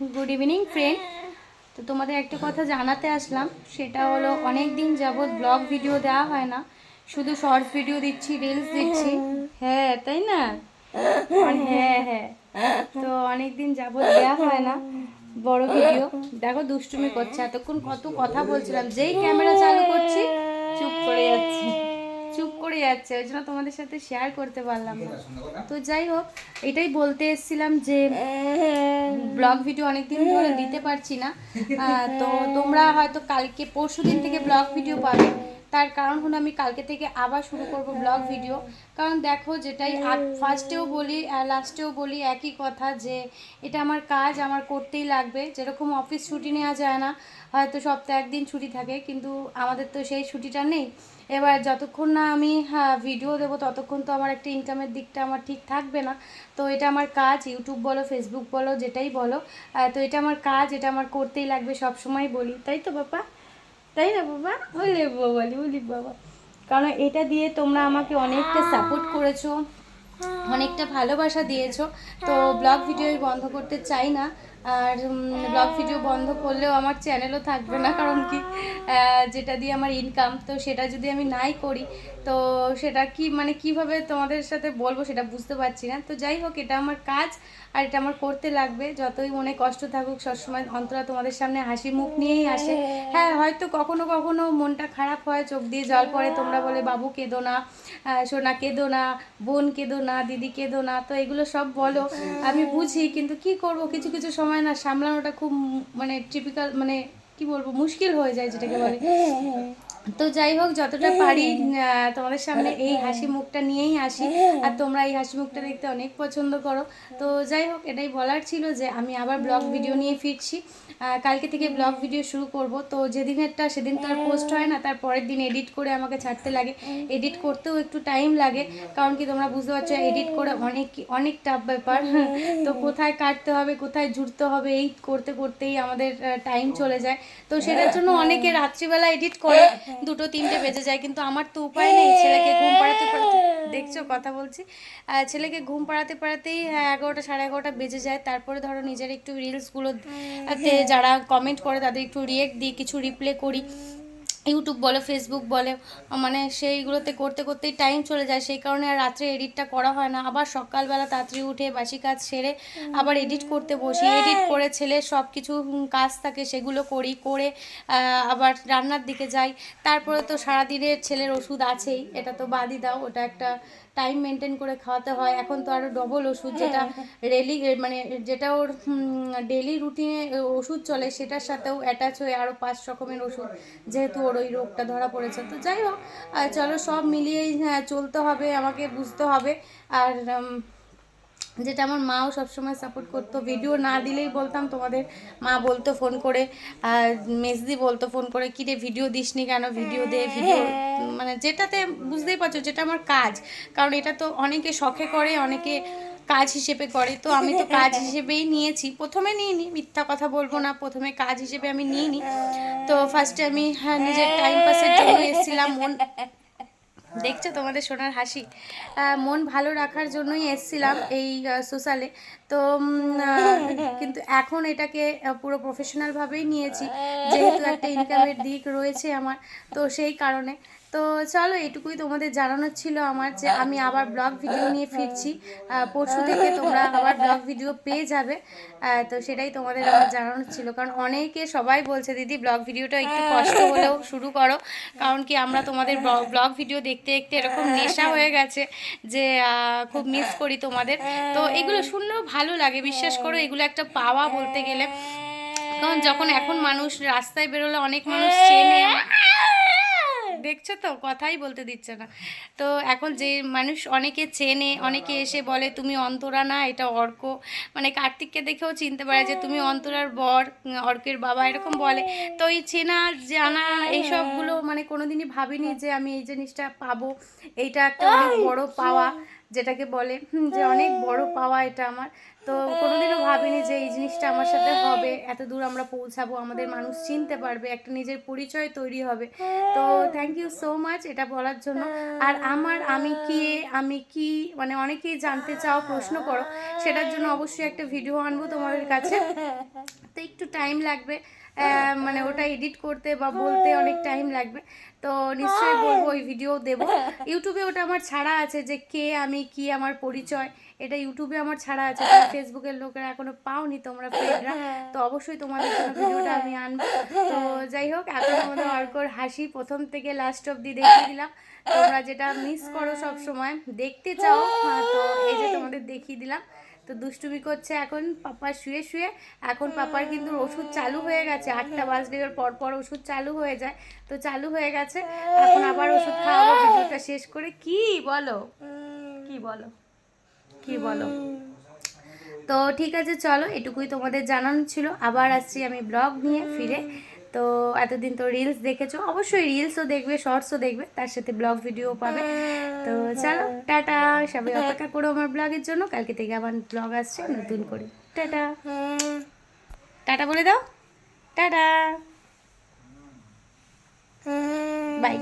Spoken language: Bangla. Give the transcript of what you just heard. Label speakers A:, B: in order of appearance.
A: গুড ইভিনিং ফ্রেন্ড তো তোমাদের একটা কথা জানাতে আসলাম, সেটা হলো অনেক দিন যাবৎ ব্লগ ভিডিও দেওয়া হয় না, শুধু শর্টস ভিডিও দিচ্ছি রিলস দিচ্ছি। হ্যাঁ তাই না? হ্যাঁ হ্যাঁ। তো অনেক দিন যাবৎ দেওয়া হয় না, বড় ভিডিও দেখো, দুষ্টুমি করছে। এতক্ষণ কত কথা বলছিলাম। যেই ক্যামেরা চালু করছি, চুপ করে যাচ্ছে যাচ্ছে ওই জন্য তোমাদের সাথে শেয়ার করতে পারলাম না। তো যাই হোক এটাই বলতে এসছিলাম যে ব্লগ ভিডিও অনেকদিন ধরে দিতে পারছি না। আহ, তো তোমরা হয়তো কালকে পরশু দিন থেকে ব্লগ ভিডিও পাবে। তার কারণ হলো আমি কালকে থেকে আবার শুরু করব ব্লগ ভিডিও কারণ দেখো যেটাই ফার্স্টেও বলি লাস্টেও বলি একই কথা যে এটা আমার কাজ আমার করতেই লাগবে। যেরকম অফিস ছুটি নেওয়া যায় না হয়তো সপ্তাহে একদিন ছুটি থাকে কিন্তু আমাদের তো সেই ছুটিটা নেই। এবার যতক্ষণ না আমি হ্যাঁ, ভিডিও দেবো ততক্ষণ তো আমার একটা ইনকামের দিকটা আমার ঠিক থাকবে না। তো এটা আমার কাজ ইউটিউব বলো ফেসবুক বলো যেটাই বলো। তো এটা আমার কাজ এটা আমার করতেই লাগবে সব সময় বলি। তাই তো বাবা? তাই না, বাবা? বলে বলি ওলি বাবা। কারণ এটা দিয়ে তোমরা আমাকে অনেকটা সাপোর্ট করেছ, অনেকটা ভালোবাসা দিয়েছ। তো ব্লগ ভিডিও বন্ধ করতে চাই না। আর ব্লগ ভিডিও বন্ধ করলেও আমার চ্যানেলও থাকবে না, কারণ কি? যেটা দিয়ে আমার ইনকাম তো সেটা যদি আমি নাই করি, তো সেটা কি মানে কীভাবে তোমাদের সাথে বলব সেটা বুঝতে পারছি না। তো যাই হোক, এটা আমার কাজ আর এটা আমার করতে লাগবে। যতই মনে কষ্ট থাকুক, সবসময় অন্তরা তোমাদের সামনে হাসি মুখ নিয়েই আসে। হ্যাঁ হয়তো কখনো কখনো মনটা খারাপ হয়, চোখ দিয়ে জল পড়ে, তোমরা বলে, বাবু, কেঁদো না সোনা, কেঁদো না, বোন, কেঁদো না, দিদি, কেঁদো না। তো এগুলো সব বলো, আমি বুঝি, কিন্তু কি করব? কিছু কিছু সময় না সামলানোটা খুব মানে টিপিক্যাল মানে কি বলব মুশকিল হয়ে যায় যেটাকে বলে। তো যাই হোক যতটা পারি তোমাদের সামনে এই হাসি মুখটা নিয়েই আসি। আর তোমরা এই হাসি মুখটা দেখতে অনেক পছন্দ করো। তো যাই হোক এটাই বলার ছিল যে আমি আবার ব্লগ ভিডিও নিয়ে ফিরছি। কালকে থেকে ব্লগ ভিডিও শুরু করব। তো যেদিনেরটা সেদিন তো আর পোস্ট হয় না তার পরের দিন এডিট করে আমাকে ছাড়তে লাগে। এডিট করতেও একটু টাইম লাগে। কারণ কি তোমরা বুঝতে পারছ এডিট করে অনেক অনেক টাফ ব্যাপার। তো কোথায় কাটতে হবে কোথায় জুড়তে হবে এই করতে করতেই আমাদের টাইম চলে যায়। তো সেটার জন্য অনেকে রাত্রিবেলা এডিট করে। দুটো তিনটে বেজে যায় কিন্তু আমার তো উপায় নেই। ছেলেকে ঘুম পাড়াতে পাড়াতে দেখছ কথা বলছি? আহ, ছেলেকে ঘুম পাড়াতে পাড়াতেই হ্যাঁ, এগারোটা সাড়ে এগারোটা বেজে যায়। তারপরে ধরো নিজের একটু রিলসগুলো যারা কমেন্ট করে তাদের একটু রিয়েক্ট দিই কিছু রিপ্লে করি। ইউটিউব বলো ফেসবুক বলে মানে সেইগুলোতে করতে করতেই টাইম চলে যায়। সেই কারণে আর রাত্রে এডিটটা করা হয় না। আবার সকালবেলা তাড়াতাড়ি উঠে বাসি কাজ সেরে আবার এডিট করতে বসি। এডিট করে ছেলে সব কিছু কাজ থাকে সেগুলো করি করে আবার রান্নার দিকে যাই। তারপরে তো সারাদিনের ছেলের ওষুধ আছেই এটা তো বাদই দাও ওটা একটা টাইম মেনটেন করে খাওয়াতে হয়। এখন তো আরও ডবল ওষুধ যেটা রেলি মানে যেটা ওর ডেলি রুটিনে ওষুধ চলে সেটার সাথেও অ্যাটাচ হয়ে আরও পাঁচ রকমের ওষুধ যেহেতু ওর ওই রোগটা ধরা পড়েছে। তো যাই হোক চলো সব মিলিয়েই হ্যাঁ, চলতে হবে আমাকে বুঝতে হবে। আর যেটা আমার মাও সবসময় সাপোর্ট করতো। ভিডিও না দিলেই বলতাম তোমাদের মা বলতো ফোন করে আর মেজদি বলতো ফোন করে কি রে ভিডিও দিসনি কেন? ভিডিও দে ভিডিও মানে যেটাতে বুঝতেই পারছ যেটা আমার কাজ। কারণ এটা তো অনেকে শখে করে অনেকে কাজ হিসেবে করে। তো আমি তো কাজ হিসেবেই নিয়েছি। প্রথমে নিইনি মিথ্যা কথা বলব না। প্রথমে কাজ হিসেবে আমি নিইনি। তো ফার্স্টে আমি হ্যাঁ নিজের টাইম পাসের জন্য এসেছিলাম। মন দেখছ তোমাদের সোনার হাসি? মন ভালো রাখার জন্যই এসছিলাম এই সোশ্যালে। তো কিন্তু এখন এটাকে পুরো প্রফেশনালভাবেই নিয়েছি। যেহেতু একটা ইনকামের দিক রয়েছে আমার, তো সেই কারণে তো চলো এটুকুই তোমাদের জানানোর ছিল আমার যে আমি আবার ব্লগ ভিডিও নিয়ে ফিরছি। পরশু থেকে তোমরা আবার ব্লগ ভিডিও পেয়ে যাবে। তো সেটাই তোমাদের আমার জানানোর ছিল। কারণ অনেকে সবাই বলছে, দিদি ব্লগ ভিডিওটা একটু কষ্ট হলেও শুরু করো। কারণ কি আমরা তোমাদের ব্লগ ভিডিও দেখতে দেখতে এরকম নেশা হয়ে গেছে যে খুব মিস করি তোমাদের। তো এগুলো শুনলেও ভালো লাগে। বিশ্বাস করো, এগুলো একটা পাওয়া বলতে গেলে। কারণ যখন এখন মানুষ রাস্তায় বেরোলে অনেক মানুষ চেনে। দেখছ তো? কথাই বলতে দিচ্ছে না। তো এখন যে মানুষ অনেকে চেনে অনেকে এসে বলে তুমি অন্তরা না এটা অর্ক। মানে কার্তিককে দেখেও চিনতে পারে যে তুমি অন্তরার বর অর্কের বাবা এরকম বলে। তো এই চেনা জানা এইসবগুলো মানে কোনোদিনই ভাবিনি যে আমি এই জিনিসটা পাবো। এইটা একটা অনেক বড় পাওয়া যেটাকে বলে যে অনেক বড় পাওয়া এটা আমার। তো কোনোদিনও ভাবিনি যে এই জিনিসটা আমার সাথে হবে। এত দূর আমরা পৌঁছাবো আমাদের মানুষ চিনতে পারবে একটা নিজের পরিচয় তৈরি হবে। তো থ্যাংক ইউ সো মাচ এটা বলার জন্য। আর আমার আমি কি আমি কি মানে অনেকেই জানতে চাও প্রশ্ন করো। সেটার জন্য অবশ্যই একটা ভিডিও আনব তোমাদের কাছে। তো একটু টাইম লাগবে। মানে ওটা এডিট করতে বা বলতে অনেক টাইম লাগবে। তো নিশ্চয়ই বলব ওই ভিডিও দেবো। ইউটিউবে ওটা আমার ছাড়া আছে যে কে আমি কি আমার পরিচয়। এটা ইউটিউবে আমার ছাড়া আছে। ফেসবুকের লোকেরা এখনও পাওনি তোমরা ফ্রেন্ডরা তো অবশ্যই তোমাদের জন্য ভিডিওটা আমি আনব। তো যাই হোক এখন আমাদের অর্কর হাসি প্রথম থেকে লাস্ট অব্দি দেখিয়ে দিলাম। তোমরা যেটা মিস করো সব সময় দেখতে চাও হ্যাঁ, তো এই যে তোমাদের দেখিয়ে দিলাম। তো দুষ্টুমি করছে এখন, পাপা শুয়ে শুয়ে, এখন পাপার কিন্তু ওষুধ চালু হয়ে গেছে। আটটা বাজলে পর পর ওষুধ চালু হয়ে যায়। তো চালু হয়ে গেছে। এখন আবার ওষুধ খাওয়াবো, ভিডিওটা শেষ করে। কি বলো? কি বলো? কি বলো? তো ঠিক আছে, চলো, এটুকুই তোমাদের জানানো ছিল। আবার আসছি আমি ব্লগ নিয়ে ফিরে। তো এতদিন তো রিলস দেখেছ অবশ্যই রিলসও দেখবে শর্টসও দেখবে তার সাথে ব্লগ ভিডিও পাবে। তো চলো টাটা সবাই অপেক্ষা করো আমার ব্লগের জন্য কালকে থেকে আমার ব্লগ আসছে নতুন করে। টাটা। টাটা বলে দাও। টাটা। বাই